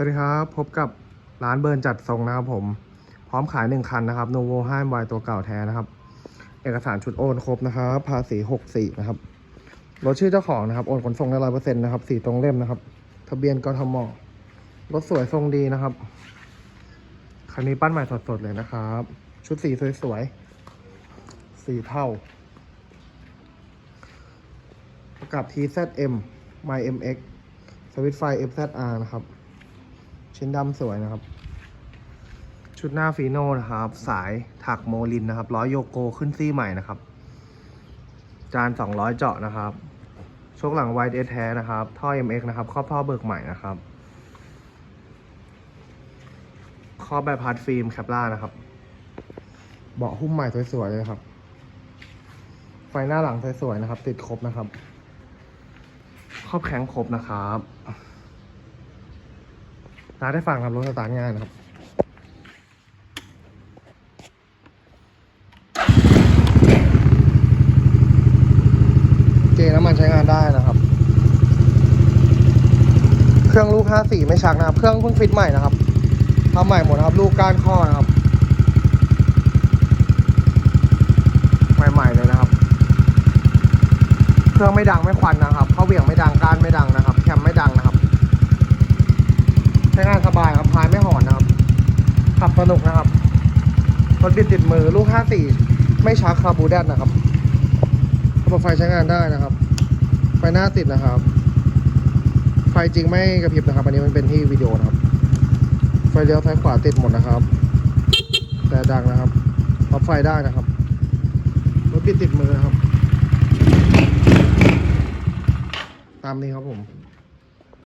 สวัสดีครับ พบกับร้านเบิร์นจัดทรงนะครับผม พร้อมขายหนึ่งคันนะครับ Novo 5 y ตัวเก่าแท้นะครับ เอกสารชุดโอนครบนะครับ ภาษี64นะครับ รถชื่อเจ้าของนะครับ โอนขนส่งได้ร้อยเปอร์เซ็นต์นะครับสีตรงเล่มนะครับ ทะเบียนกทมรถสวยทรงดีนะครับ คันนี้ปั้นใหม่สดๆเลยนะครับ ชุดสีสวยๆ สีเทาประกับ TZM My MX สวิตไฟ FZR นะครับ ชิ้นดำสวยนะครับ ชุดหน้าฟีโน่นะครับ สายถักโมลินนะครับร้อยโยโกขึ้นซี่ใหม่นะครับ จาน 200 เจาะนะครับโชคหลังไวท์เอแท้นะครับ ท่อ MX นะครับครอบท่อเบิกใหม่นะครับครอบแบบพาร์ทฟิล์มแคปล่านะครับ เบาะหุ้มใหม่สวยๆเลยครับ ไฟหน้าหลังสวยๆนะครับ ติดครบนะครับ ครอบแข็งครบนะครับ ร้าได้ฟังครับรถสตาร์ทง่ายนะครับเจน้ำมันใช้งานได้นะครับ เครื่องลูก 54 ไม่ชักนะครับ เครื่องเพิ่งฟิตใหม่นะครับทำใหม่หมดนะครับ ลูกก้านข้อนะครับ ใหม่ๆเลยนะครับ เครื่องไม่ดังไม่ควันนะครับ เข้าเหวี่ยงไม่ดังก้านไม่ดังนะครับ แคมไม่ดังนะครับ ใช้งาน สบายครับพายไม่หอนนะครับ ขับสนุกนะครับรถบิดติดมือลูก 54 ไม่ชักคาบูแดดนะครับระบบไฟใช้งานได้นะครับ ไฟหน้าติดนะครับ ไฟจริงไม่กระพริบนะครับ อันนี้มันเป็นที่วิดีโอนะครับ ไฟเลี้ยวซ้ายขวาติดหมดนะครับ แต่ดังนะครับรับไฟได้นะครับรถบิดติดมือนะครับ ตามนี้ครับผม